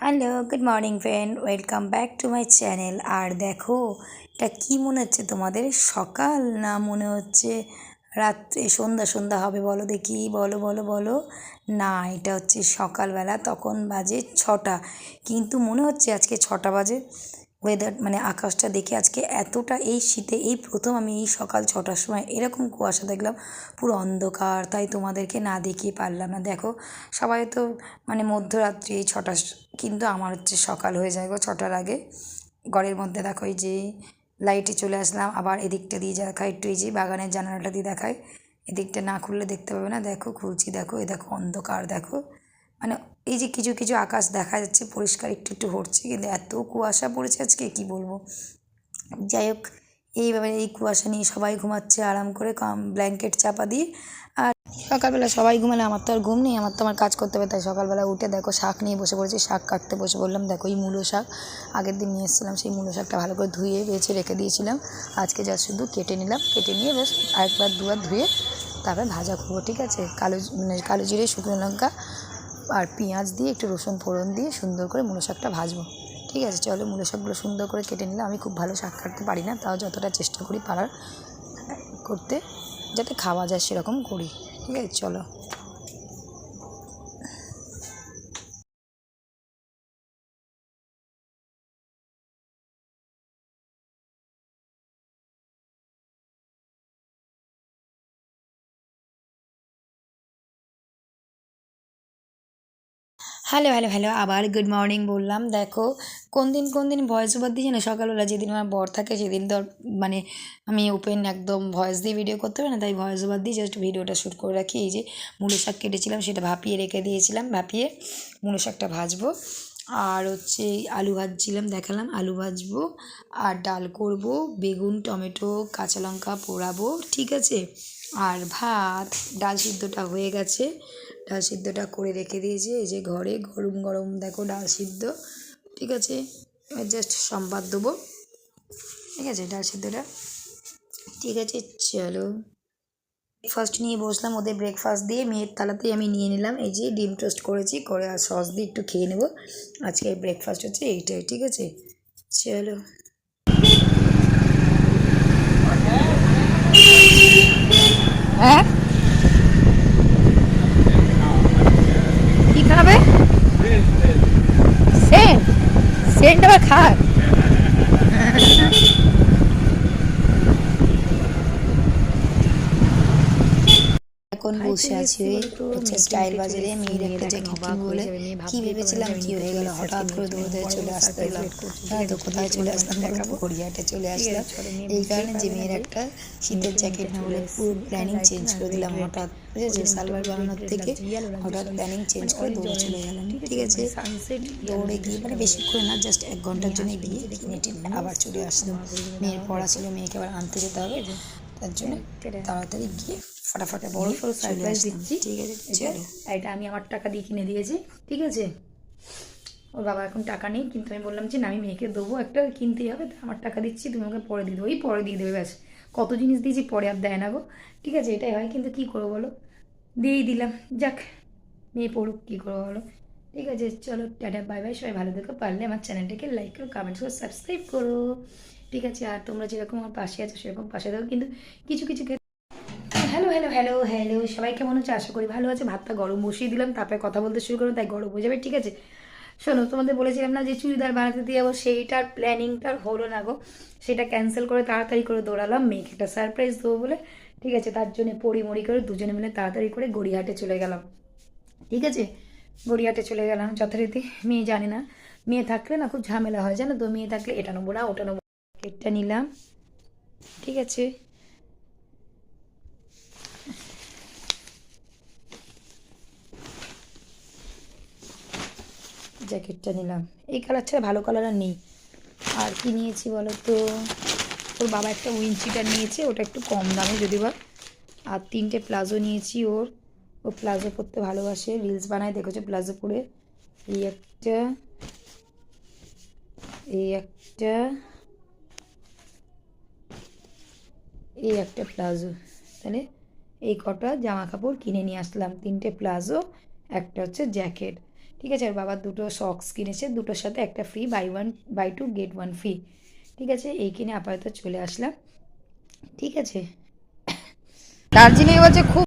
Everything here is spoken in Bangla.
Hello good morning friend welcome back to my channel আর দেখো, এটা কি মনে হচ্ছে তোমাদের? সকাল না মনে হচ্ছে রাত্রে? সন্ধ্যা সন্ধ্যা হবে, বলো দেখি। বলো বলো বলো। না, এটা হচ্ছে সকালবেলা, তখন বাজে ছটা। কিন্তু মনে হচ্ছে আজকে ছটা বাজে? ওয়েদার মানে আকাশটা দেখে আজকে এতটা এই শীতে, এই প্রথম আমি এই সকাল ছটার সময় এরকম কুয়াশা দেখলাম, পুরো অন্ধকার, তাই তোমাদেরকে না দেখিয়ে পারলাম না। দেখো, সবাই তো মানে মধ্যরাত্রি এই ছটা কিন্তু আমার হচ্ছে সকাল হয়ে যায় গো ছটার আগে। ঘরের মধ্যে দেখো এই যে লাইটে চলে আসলাম, আবার এদিকটা দিয়ে দেখাই, একটু এই যে বাগানের জানালাটা দিয়ে দেখায় এদিকটা না খুললে দেখতে পাবে না, দেখো খুলছি, দেখো, এই দেখো অন্ধকার, দেখো। মানে এই যে কিছু কিছু আকাশ দেখা যাচ্ছে, পরিষ্কার একটু একটু হচ্ছে, কিন্তু এত কুয়াশা পড়েছে আজকে, কি বলব? যাই হোক, এইভাবে এই কুয়াশা নিয়ে সবাই ঘুমাচ্ছে, আরাম করে কম, ব্ল্যাঙ্কেট চাপা দিয়ে। আর সকালবেলা সবাই ঘুমালে, আমার তো আর ঘুম নেই, আমার তো আমার কাজ করতে হবে, তাই সকালবেলা উঠে দেখো, শাক নিয়ে বসে পড়েছি, শাক কাটতে বসে বললাম দেখো এই মূলো শাক। আগের দিন নিয়ে এসেছিলাম, সেই মূলো শাকটা ভালো করে ধুয়ে, বেছে রেখে দিয়েছিলাম। আজকে যা শুধু কেটে নিলাম, কেটে নিয়ে বেশ আরেকবার দুবার ধুয়ে তারপরে ভাজা করব, ঠিক আছে? কালো মানে কালো জিরে, শুকনো লঙ্কা আর পেঁয়াজ দিয়ে একটু রসুন ফোড়ন দিয়ে সুন্দর করে মূলো শাকটা ভাজবো। ঠিক আছে, চলো মূলো শাকগুলো সুন্দর করে কেটে নিলে আমি খুব ভালো শাক কাটতে পারি না, তাও যতটা চেষ্টা করি পারার করতে, যাতে খাওয়া যায় সেরকম করি। ঠিক আছে, চলো। হ্যালো হ্যালো হ্যালো, আবার গুড মর্নিং বললাম। দেখো, কোন দিন কোন দিন ভয়েস ওভার দিয়েছি না সকালবেলা যেদিন আমার বর থাকে সেদিন তো মানে আমি ওপেন একদম ভয়েস দিয়ে ভিডিও করতে পারি না, তাই ভয়েস ওভার দিয়ে জাস্ট ভিডিওটা শ্যুট করে রাখি। এই যে মূলো শাক কেটেছিলাম, সেটা ভাপিয়ে রেখে দিয়েছিলাম, ভাপিয়ে মূলো শাকটা ভাজবো। আর হচ্ছে আলু ভাজছিলাম, দেখালাম, আলু ভাজবো। আর ডাল করব, বেগুন, টমেটো, কাঁচা লঙ্কা পোড়াবো, ঠিক আছে? আর ভাত, ডাল সিদ্ধটা হয়ে গেছে। ডাল সিদ্ধটা করে রেখে দিয়েছি, এই যে ঘরে গরম গরম দেখো ডাল সিদ্ধ, ঠিক আছে? এবার জাস্ট সম্বাদ দেবো, ঠিক আছে ডাল সিদ্ধটা? ঠিক আছে, চলো। ফার্স্ট নিয়ে বসলাম ওদের ব্রেকফাস্ট দিয়ে, মেয়ের তালাতেই আমি নিয়ে নিলাম, এই যে ডিম টোস্ট করেছি, করে আর সস দিয়ে একটু খেয়ে নেব। আজকে ব্রেকফাস্ট হচ্ছে এইটাই, ঠিক আছে? চলো। হ্যাঁ কি খাবে সেন্ট সেন্ট আবার খায়? এখন বসে আছি হচ্ছে স্টাইল বাজারে মেয়ের একটা জ্যাকেট কিনবো বলে কি ভেবেছিলাম কি হয়ে গেল হঠাৎ করে দৌড়ে দৌড়ে চলে আসতে হলো হ্যাঁ তো কোথায় চলে আসলাম দেখাবো গড়িয়াহাটে চলে আসলাম। এই কারণে যে মেয়ের একটা শীতের জ্যাকেট বলে পুরো প্ল্যানিং চেঞ্জ করে দিলাম হঠাৎ। বুঝেছে সালোয়ার বানানোর থেকে হঠাৎ প্ল্যানিং চেঞ্জ করে দৌড়ে চলে গেলাম ঠিক আছে দৌড়ে গিয়ে মানে বেশিক্ষণ না জাস্ট এক ঘণ্টার জন্য গিয়ে টিনে আবার চলে আসলাম মেয়ের পড়া ছিল মেয়েকে আবার আনতে যেতে হবে। তার জন্য তাড়াতাড়ি গিয়ে ফটাফট বড় সড়ো সারপ্রাইজ দিচ্ছি। ঠিক আছে এটা আমি আমার টাকা দিয়ে কিনে দিয়েছি ঠিক আছে? ওর বাবা এখন টাকা নেই কিন্তু আমি বললাম যে না আমি মেয়েকে দেবো একটা কিনতেই হবে তা আমার টাকা দিচ্ছি তুমি ওকে পরে দিয়ে দেবো। ওই পরে দিয়ে দেবে ব্যাস। কত জিনিস দিয়েছি পরে আর দেয় না গো। ঠিক আছে এটাই হয় কিন্তু কী করব বলো? দিয়েই দিলাম যাক মেয়ে পড়ুক কী করব বলো? ঠিক আছে, চলো, টাটা বাই বাই সবাই ভালো থেকো, পারলে আমার চ্যানেলটাকে লাইক করো কমেন্ট করো সাবস্ক্রাইব করো। ঠিক আছে, আর তোমরা যেরকম আমার পাশে আছো, সেরকম পাশে থাকো, কিন্তু কিছু কিছু হ্যালো হ্যালো হ্যালো হ্যালো সবাই কেমন হচ্ছে আশা করি ভালো আছে। ভাতটা গরম বসিয়ে দিলাম, তারপরে কথা বলতে শুরু করো, তাই গরম হয়ে যাবে, ঠিক আছে? শোনো, তোমাদের বলেছিলাম না যে চুড়িদার বানাতে দিয়ে যাব, সেইটার প্ল্যানিংটার হলো না গো। সেটা ক্যান্সেল করে তাড়াতাড়ি করে দৌড়ালাম, মেয়েকে একটা সারপ্রাইজ দেবো বলে, ঠিক আছে? তার জন্য পড়ি মড়ি করে দুজনে মিলে তাড়াতাড়ি করে গড়িয়াহাটে চলে গেলাম, ঠিক আছে? গড়িয়াহাটে চলে গেলাম যথারীতি। মেয়ে জানে না। মেয়ে থাকলে না খুব ঝামেলা হয়, জানো তো? মেয়ে থাকলে এটা নেব না, ওটা নেব কেকটা নিলাম। ঠিক আছে। জ্যাকেটটা নিলাম। এই কালার ছাড়া ভালো কালার আর নেই। আর কি নিয়েছি বলো তো? ওর বাবা একটা উইঞ্চিটা নিয়েছে, ওটা একটু কম দামে যদি বা। আর তিনটে প্লাজো নিয়েছি ওর। ও প্লাজো পরতে ভালোবাসে। রিলস বানায়, দেখেছ? প্লাজো পরে। এই একটা এই একটা এই একটা প্লাজো। তাহলে এই কটা জামা কাপড় কিনে নিয়ে আসলাম। তিনটে প্লাজো, একটা হচ্ছে জ্যাকেট। ঠিক আছে? আর বাবা দুটো সক্স কিনেছে। দুটোর সাথে একটা free buy one buy two get one free ঠিক আছে? এই কিনে আপাতত চলে আসলাম। ঠিক আছে? দার্জিলিং হচ্ছে খুব